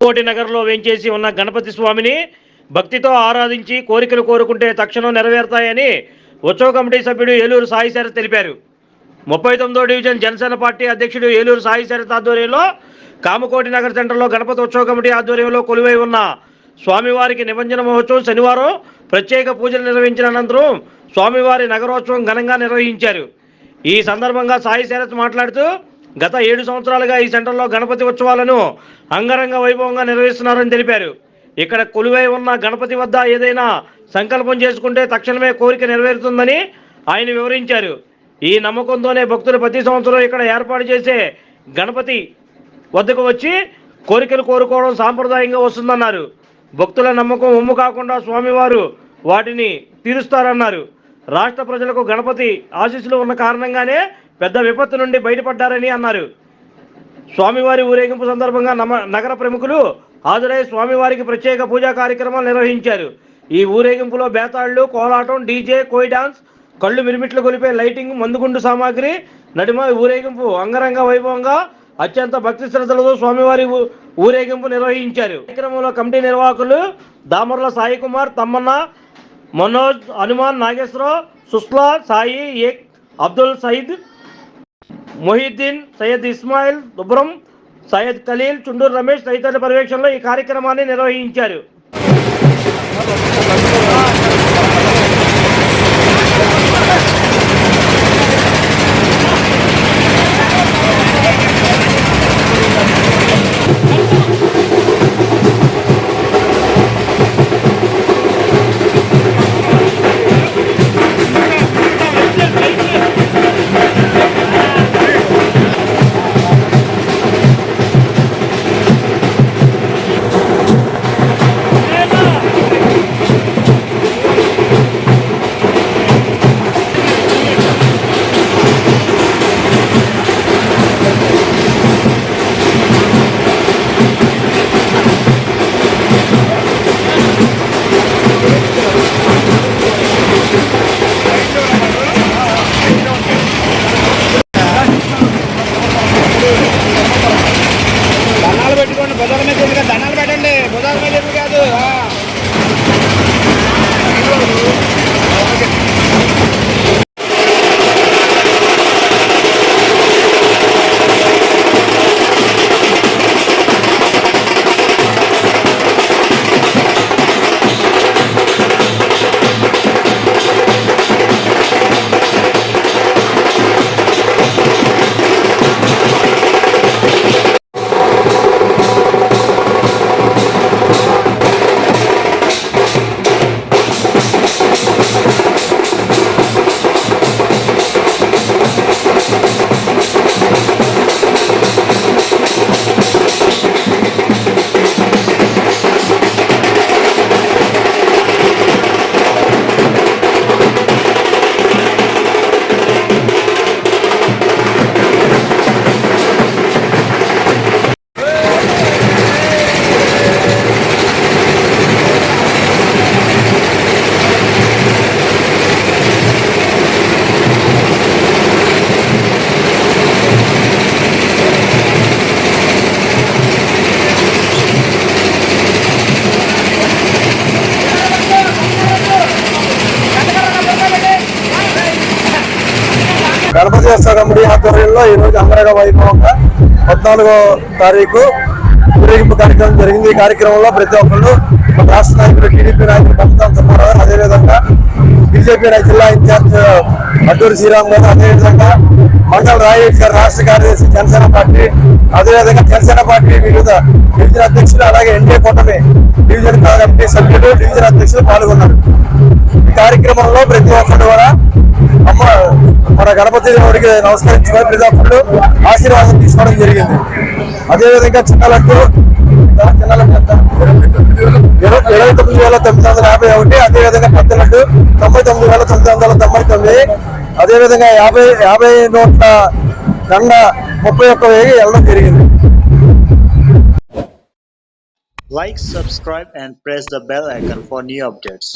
కోటి నగర్లో వేంచేసి ఉన్న గణపతి స్వామిని భక్తితో ఆరాధించి కోరికలు కోరుకుంటే తక్షణం నెరవేరుతాయని ఉత్సవ కమిటీ సభ్యుడు ఏలూరు సాయి శరత్ తెలిపారు. ముప్పై తొమ్మిదో డివిజన్ జనసేన పార్టీ అధ్యక్షుడు ఏలూరు సాయి శరత్ ఆధ్వర్యంలో కామకోటి నగర్ సెంటర్లో గణపతి ఉత్సవ కమిటీ ఆధ్వర్యంలో కొలువై ఉన్న స్వామివారికి నిమజ్జన మహోత్సవం శనివారం ప్రత్యేక పూజలు నిర్వహించిన అనంతరం స్వామివారి నగరోత్సవం ఘనంగా నిర్వహించారు. ఈ సందర్భంగా సాయి శరత్ మాట్లాడుతూ గత ఏడు సంవత్సరాలుగా ఈ సెంటర్లో గణపతి ఉత్సవాలను అంగరంగ వైభవంగా నిర్వహిస్తున్నారని తెలిపారు. ఇక్కడ కొలువై ఉన్న గణపతి వద్ద ఏదైనా సంకల్పం చేసుకుంటే తక్షణమే కోరిక నెరవేరుతుందని ఆయన వివరించారు. ఈ నమ్మకంతోనే భక్తులు ప్రతి సంవత్సరం ఇక్కడ ఏర్పాటు చేసే గణపతి వద్దకు వచ్చి కోరికలు కోరుకోవడం సాంప్రదాయంగా వస్తుందన్నారు. భక్తుల నమ్మకం ఉమ్ము కాకుండా స్వామివారు వాటిని తీరుస్తారన్నారు. రాష్ట్ర ప్రజలకు గణపతి ఆశీస్సులు ఉన్న కారణంగానే పెద్ద విపత్తు నుండి బయటపడ్డారని అన్నారు. స్వామివారి ఊరేగింపు సందర్భంగా నమ నగర ప్రముఖులు హాజరై స్వామివారికి ప్రత్యేక పూజా కార్యక్రమాలు నిర్వహించారు. ఈ ఊరేగింపులో బేతాళ్ళు కోలాటం డీజే కోయి డాన్స్ కళ్ళు మిరిమిట్లు కొలిపే లైటింగ్ మందుగుండు సామాగ్రి నడిమ ఊరేగింపు అంగరంగ వైభవంగా అత్యంత భక్తి శ్రద్ధలతో స్వామివారి ఊరేగింపు నిర్వహించారు. కార్యక్రమంలో కమిటీ నిర్వాహకులు దామర్ల సాయి కుమార్ తమ్మన్న మనోజ్ హనుమాన్ నాగేశ్వరరావు సుస్లా సాయి ఏక్ అబ్దుల్ సయీద్ మొహిద్దీన్ సయ్యద్ ఇస్మాయిల్ దుబ్రం సయ్యద్ ఖలీల్ చుండూరు రమేష్ తదితరుల పర్యవేక్షణలో ఈ కార్యక్రమాన్ని నిర్వహించారు. గణపతి కమిటీ ఆధ్వర్యంలో ఈ రోజు వైభవంగా పద్నాలుగో తారీఖు ఊరేగింపు కార్యక్రమం జరిగింది. ఈ కార్యక్రమంలో ప్రతి ఒక్కళ్ళు రాష్ట్ర నాయకులు టీడీపీ నాయకులు పంపుతాం సుబ్బారావు అదేవిధంగా బీజేపీ జిల్లా ఇన్ఛార్జ్ అడ్డూరు శ్రీరామ్ గారు అదేవిధంగా మండల రాయేష్ గారు రాష్ట్ర కార్యదర్శి జనసేన పార్టీ అదేవిధంగా జనసేన పార్టీ వివిధ డివిజన్ అధ్యక్షులు అలాగే ఎన్డీఏ కూటమి డివిజన్ కమిటీ సభ్యులు డివిజన్ అధ్యక్షులు పాల్గొన్నారు. ఈ కార్యక్రమంలో ప్రతి ఒక్కరు కూడా అమ్మ మన గణపతి దేవుడికి నమస్కరించుకొని ప్రతి ఆశీర్వాదం తీసుకోవడం జరిగింది. అదేవిధంగా చిన్నలకు ఇరవై తొమ్మిది వేల తొమ్మిది వందల యాభై ఒకటి అదేవిధంగా పెద్ద లడ్డు తొంభై తొమ్మిది వేల తొమ్మిది వందల తొంభై తొమ్మిది అదేవిధంగా యాభై యాభై నోట్ల దండ ముప్పై ఒక్క వేగి వెళ్ళడం జరిగింది. Like, subscribe, and press the bell icon for new updates.